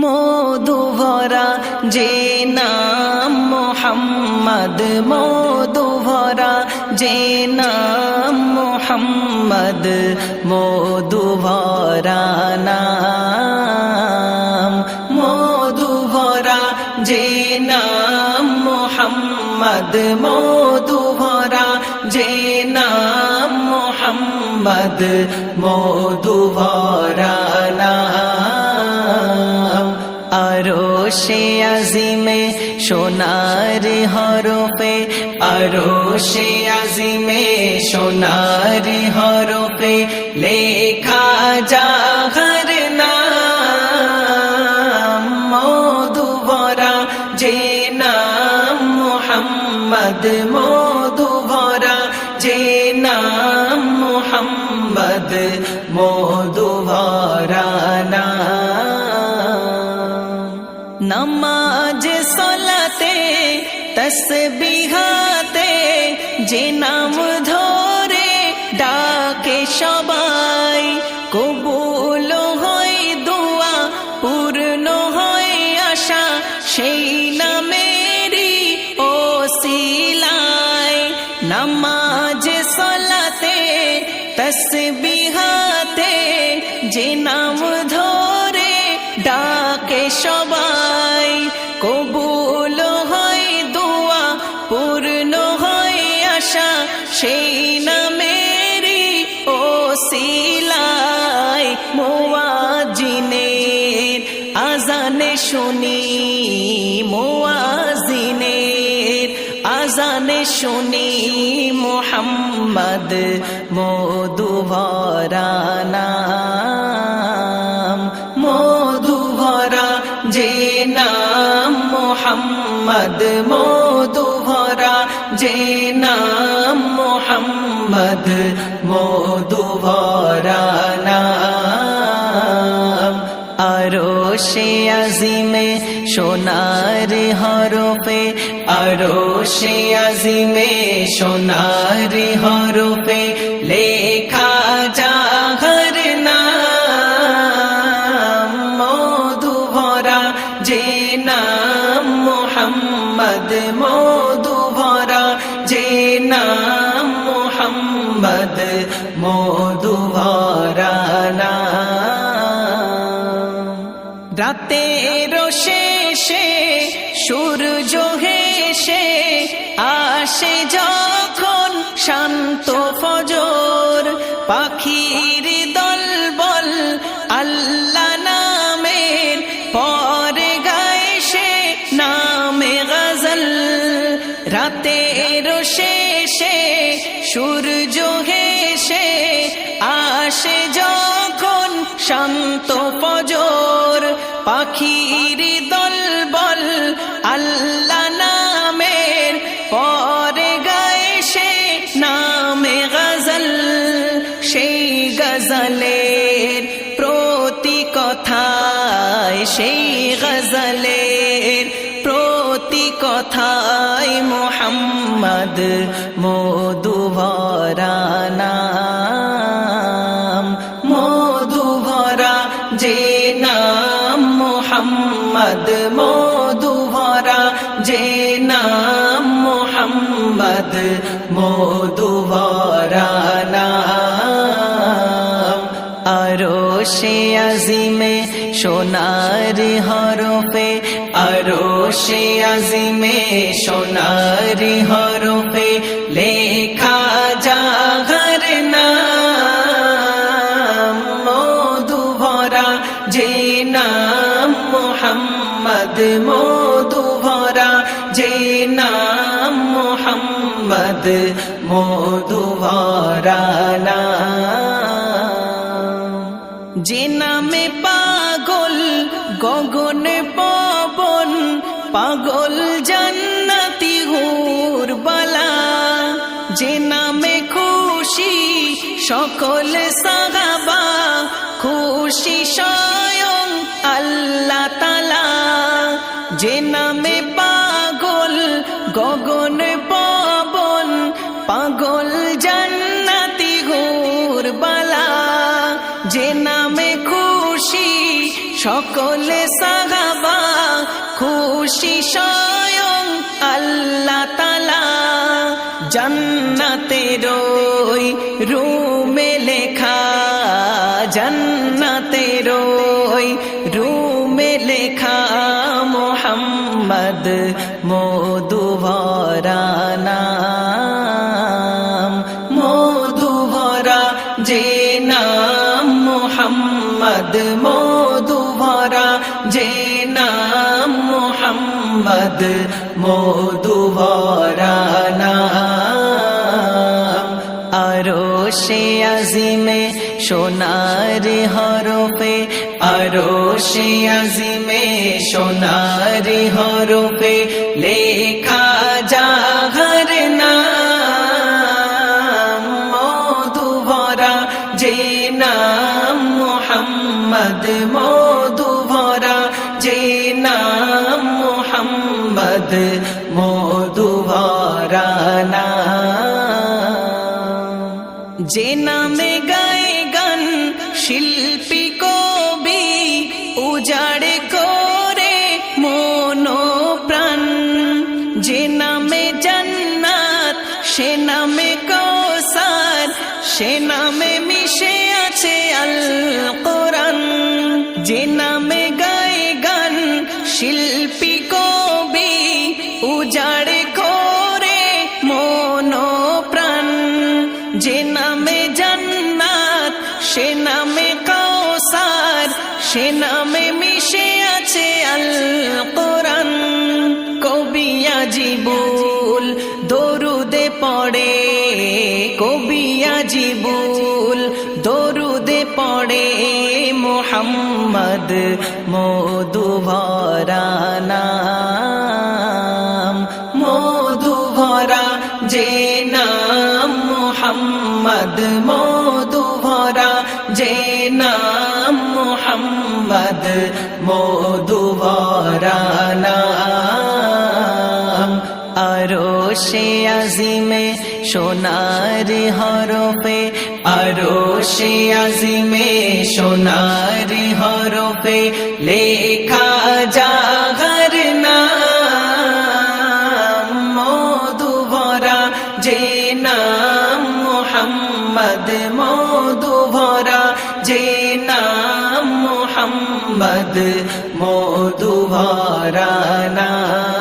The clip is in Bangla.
মধু ভরা যে নাম মোহাম্মদ মধু ভরা যে নাম মোহাম্মদ মধু ভরা নাম মধু যে নাম মোহাম্মদ মধু যে নাম মোহাম্মদ মধু সে আজিমে সোনার হরপে আরও সে আজিমে সোনার হরপে লেখা যাহার নাম মধু ভরা যে নাম মোহাম্মদ মধু ভরা যে নাম মোহাম্মদ মধু ভরা নাম নমাজ সলাতে তসবিহাতে যে নাম ধরে ডাকে সবাই কবুল হয় দোয়া পূর্ণ হয় আশা সেই নামেরই ও সিলায় নমাজ সলাতে, তসবিহাতে, যে নাম ধরে, ডাকে সবাই। আজানে শুনি মোয়াজিনের, আজানে শুনি মোহাম্মদ মধু ভরা নাম মধু ভরা যে নাম, মোহাম্মদ মধু ভরা যে নাম, মোহাম্মদ মধু সে আজিমে সোনার হরপে আরও সে আজিমে সোনার হরপে লেখা যাহার নাম মধু ভরা যে নাম মোহাম্মদ মধু ভরা যে নাম মোহাম্মদ মধু ভরা নাম রাতের শেষে সূর্য হেসে আসে যখন শান্ত ফজর পাখির দল বল আল্লাহ নামের পরে গায়ে সে নামে গজল। রাতের শেষে সূর্য হেসে আসে যখন শান্ত ফজর গজলের প্রতি কথায়, সেই গজলের প্রতি কথায় মোহাম্মদ মধু ভরা নাম মধু ভরা যে নাম, মোহাম্মদ মধুভরা যে নাম, মোহাম্মদ মধু সে আজিমে, সোনার হরপে আরও সে আজিমে, সোনার হরপে লেখা যাহার নাম মধু ভরা যে নাম মোহাম্মদ মধু ভরা যে নাম মোহাম্মদ মধু ভরা নাম যে নামে পাগল, গগন পবন, পাগল জান্নাতি হুর বালা যে নামে খুশি, সকল সাহাবা খুশি স্বয়ং আল্লাহ তালা যে নামে পাগল, গগন পবন, পাগল জান্নাতি হুর বালা যে নামে সকলে সাহাবা খুশি স্বয়ং আল্লাহ তালা জন্নাতের রুমে লেখা, জন্নাতের রুমে লেখা, মোহাম্মদ মধুভরা নাম, মধুভরা যে নাম, মোহাম্মদ মধুভরা মোহাম্মদ মধুভরা নাম। আরও সে আজিমে সোনার হরফে, আরও সে আজিমে সোনার হরফে লেখা যাহার নাম। মধুভরা যে নাম মোহাম্মদ মধুভরা যে নামে গায়ে গান, শিল্পী কবি, উজাড়ে করে মনো প্রাণ যে নামে জান্নাত, সে নামে কৌসার সে নামে মিশে আছে আল যে নামে জান্নাত, সে নামে কৌসার সে নামে মিশে আছে আল কোরআন। কবিয়া জীবুল দরুদে পড়ে। কবিয়া জীবুল দরুদে পড়ে। মোহাম্মদ মধুভরা নাম, মধুভরা যে নাম। মোহাম্মদ মধুভরা যে নাম মোহাম্মদ মধুভরা নাম। আরও সে আজিমে সোনার হরফে, আরও সে আজিমে সোনার হরফে লেখা যাগার নাম। মধুভরা যে নাম মোহাম্মদ মধুভরা যে নাম মোহাম্মদ মধুভরা নাম।